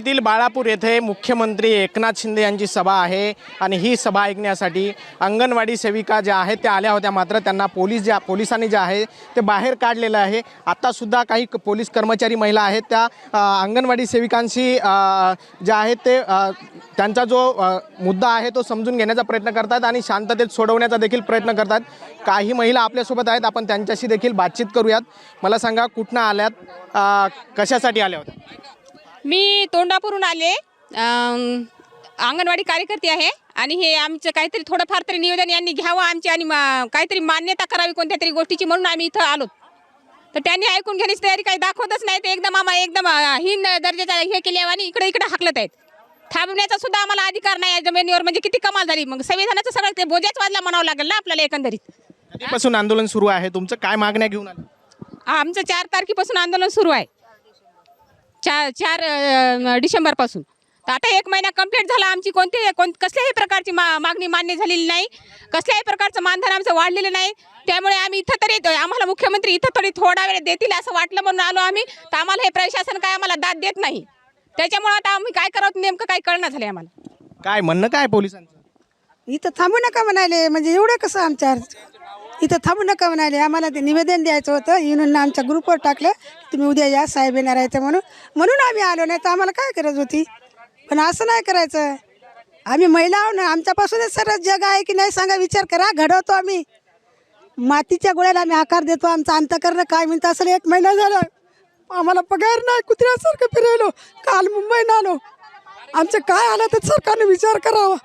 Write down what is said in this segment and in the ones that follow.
मुंबईतील बाळापूर येथे मुख्यमंत्री एकनाथ शिंदे यांची सभा आहे आणि ही सभा ऐकण्यासाठी अंगणवाडी सेविका ज्या आहेत त्या आल्या होत्या. मात्र त्यांना पोलीस ज्या पोलिसांनी जे आहे ते बाहेर काढलेलं आहे. आत्तासुद्धा काही पोलीस कर्मचारी महिला आहेत. त्या अंगणवाडी सेविकांशी ज्या आहेत ते त्यांचा जो मुद्दा आहे तो समजून घेण्याचा प्रयत्न करतात आणि शांततेत सोडवण्याचा देखील प्रयत्न करतात. काही महिला आपल्यासोबत आहेत. आपण त्यांच्याशी देखील बातचीत करूयात. मला सांगा कुठनं आल्यात? कशासाठी आल्या होत्या? मी तोंडापूरून आले. अंगणवाडी कार्यकर्ते आहे आणि हे आमचं काहीतरी थोडंफार तरी निवेदन यांनी घ्यावं आमची आणि मा- काहीतरी मान्यता करावी कोणत्या तरी गोष्टीची म्हणून आम्ही इथं आलो. तर त्यांनी ऐकून घेण्याची तयारी काही दाखवतच नाही. ते एकदम आम्हाला एकदम अं, हीन दर्जाचा हे केले आणि इकडे इकडे हाकलत आहेत. थांबण्याचा सुद्धा आम्हाला अधिकार नाही आहे जमिनीवर. म्हणजे किती कमाल झाली. मग संविधानाचं सगळं ते बोजाच वाजला म्हणावं लागेल ना आपल्याला एकंदरीत. कधीपासून आंदोलन सुरू आहे? तुमचं काय मागण्या घेऊन आलं? आमचं चार तारखेपासून आंदोलन सुरू आहे. चार चार डिसेंबरपासून. तर आता एक महिना कंप्लीट झाला आमची कोणती कोण कसल्याही प्रकारची मा मागणी मान्य झालेली नाही. कसल्याही प्रकारचं मानधन आमचं वाढलेलं नाही. त्यामुळे आम्ही इथं तरी आम्हाला मुख्यमंत्री इथं तरी थोडा वेळ देतील असं वाटलं म्हणून आलो आम्ही. तर आम्हाला हे प्रशासन काय आम्हाला दाद देत नाही. त्याच्यामुळे आता आम्ही काय करावं नेमकं काय कळणं झालं आम्हाला. काय म्हणणं काय पोलिसांचं? इथं थांबू नका म्हणाले म्हणजे एवढं कसं आमच्या इथं थांबू नका म्हणाले. आम्हाला ते निवेदन द्यायचं होतं. येऊन आमच्या ग्रुपवर टाकलं तुम्ही उद्या या साहेब येणार आहे म्हणून. म्हणून आम्ही आलो नाही तर आम्हाला काय गरज होती? पण असं नाही करायचं. आम्ही महिला आहो ना आमच्यापासूनच सरस जग आहे की नाही सांगा विचार करा घडवतो आम्ही. मातीच्या गोळ्याला आम्ही आकार देतो आमचं अंतकरणं काय म्हणतं असेल एक महिना झाला. आम्हाला पगार नाही कुत्र्यासारखं फिरायलो. काल मुंबईनं आलो. आमचं काय आलं तर सरकारने विचार करावा.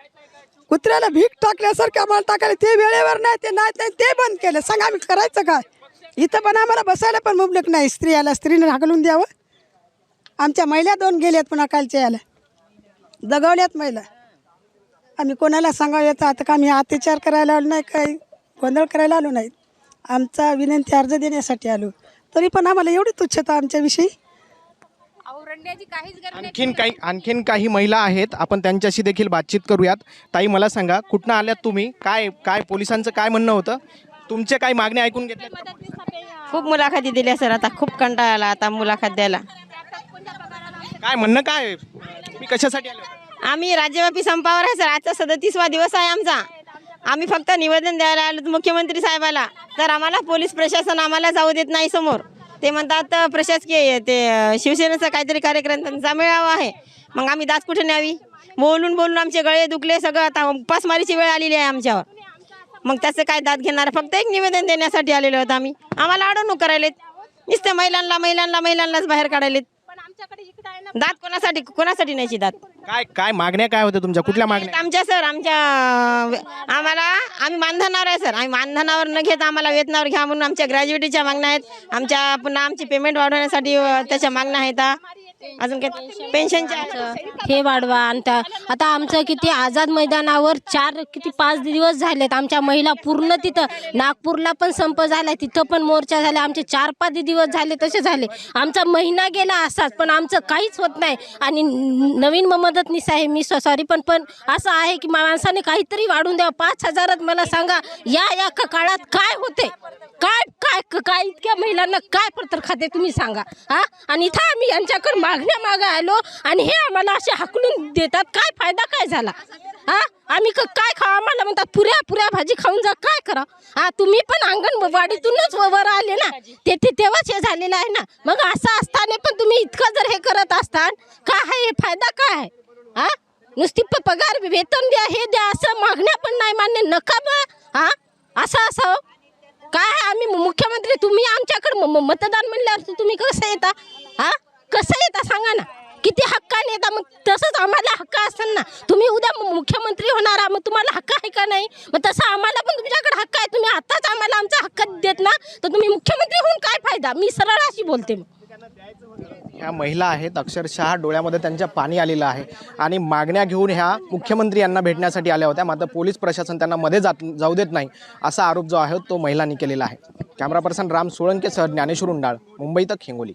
कुत्र्याला भीक टाकल्यासारखं आम्हाला टाकायला ते वेळेवर नाही ते नाही नाही ते बंद केलं. सांग आम्ही करायचं काय? इथं पण आम्हाला बसायला पण मुबलक नाही. स्त्रियाला स्त्रीने हाकलून द्यावं. आमच्या महिला दोन गेल्यात पुन्हा कालच्या याला. दगावल्यात महिला. आम्ही कोणाला सांगावं येतं आता का आम्ही अत्याचार करायला आलो नाही काही गोंधळ करायला आलो नाही. आमचा विनंती अर्ज देण्यासाठी आलो. तरी पण आम्हाला एवढी तुच्छता आमच्याविषयी आणखीन काही आणखीन काही महिला आहेत. आपण त्यांच्याशी देखील बातचीत करूयात. ताई मला सांगा कुठनं आल्यात तुम्ही? काय काय पोलिसांचं काय म्हणणं होतं? तुमचे काही मागणी ऐकून घेतल्या खूप मुलाखती दिल्या सर. आता खूप कंटाळा आला आता मुलाखत द्यायला. काय म्हणणं काय? आहे? तुम्ही कशासाठी आले? आम्ही राज्यव्यापी संपावर आहे सर. आजचा सदतीसवा दिवस आहे आमचा. आम्ही फक्त निवेदन द्यायला आलो मुख्यमंत्री साहेबाला. तर आम्हाला पोलीस प्रशासन आम्हाला जाऊ देत नाही समोर. ते म्हणतात प्रशासकीय ते शिवसेनेचा काहीतरी कार्यक्रम त्यांचा मेळावा आहे. मग आम्ही दात कुठे न्यावी? बोलून बोलून आमचे गळे दुखले सगळं. आता उपासमारीची वेळ आलेली आहे आमच्यावर. मग त्याचं काय दात घेणार? फक्त एक निवेदन देण्यासाठी आलेलो होतो आम्ही. आम्हाला अडवणूक करायलेत. नुसते महिलांना महिलांना महिलांनाच बाहेर काढायलेत. दात कोणासाठी कोणासाठी न्यायची दात काय काय मागण्या काय होत्या तुमच्या? कुठल्या मागण्या? आमच्या सर आमच्या आम्हाला आम्ही मानधनावर आहे सर. आम्ही मानधनावर न घेता आम्हाला वेतनावर घ्या म्हणून आमच्या ग्रॅज्युएटीच्या मागण्या आहेत. आमच्या पुन्हा आमची पेमेंट वाढवण्यासाठी त्याच्या मागण्या आहेत अजून काय? पेन्शनच्या हे वाढवा आणि आता आमचं किती आझाद मैदानावर चार किती पाच दिवस झालेत. आमच्या महिला पूर्ण तिथं नागपूरला पण संप झाला तिथं पण मोर्चा झाला आमचे चार पाच दिवस झाले तसे झाले. आमचा महिना गेला असाच पण आमचं काहीच होत नाही. आणि नवीन मदतनीस आहे मी सॉरी पण पण असं आहे की माणसाने काहीतरी वाढून द्यावं. पाच हजारात मला सांगा या या काळात काय होते? काय काय काय इतक्या महिलांना काय पत्र खाते तुम्ही सांगा हा? आणि इथं आम्ही यांच्याकडे मागण्या मागं आलो आणि हे आम्हाला असे हाकलून देतात. काय फायदा काय झाला? हा? आम्ही क- काय खावा आम्हाला म्हणतात पुऱ्या पुऱ्या भाजी खाऊन जा काय करा? हा तुम्ही पण अंगणवाडीतूनच व- वर आले ना. ते तेव्हाच हे झालेलं आहे ना. मग असं असताना पण तुम्ही इतकं जर हे करत असता काय आहे? हे फायदा काय आहे? हा? नुसती पगार वेतन द्या हे द्या असं मागण्या पण नाही मान्य. नका बा. हा? असं असं. काय आहे? आम्ही मुख्यमंत्री तुम्ही आमच्याकडे म- मतदान म्हणल्यावर तुम्ही कसं येता? हा? कसं येता? सांगा ना. किती हक्काने नेता मग तसंच आम्हाला हक्क असताना ना. तुम्ही उद्या मुख्यमंत्री होणार मग तुम्हाला हक्क आहे का नाही? मग तसं आम्हाला पण तुमच्याकडे हक्क आहे. तुम्ही आताच आम्हाला आमचा हक्क देत ना तर तुम्ही मुख्यमंत्री होऊन काय फायदा? मी सरळ अशी बोलते मग. ह्या महिला आहेत अक्षरशः डोळ्यामध्ये त्यांच्या पाणी आलेलं आहे. आणि मागण्या घेऊन ह्या मुख्यमंत्री यांना भेटण्यासाठी आल्या होत्या. मात्र पोलीस प्रशासन त्यांना मध्ये जात जाऊ देत नाही असा आरोप जो आहे तो महिलांनी केलेला आहे. कॅमेरा पर्सन राम सोळंकेसह ज्ञानेश्वर उंडाळ मुंबई तक हिंगोली.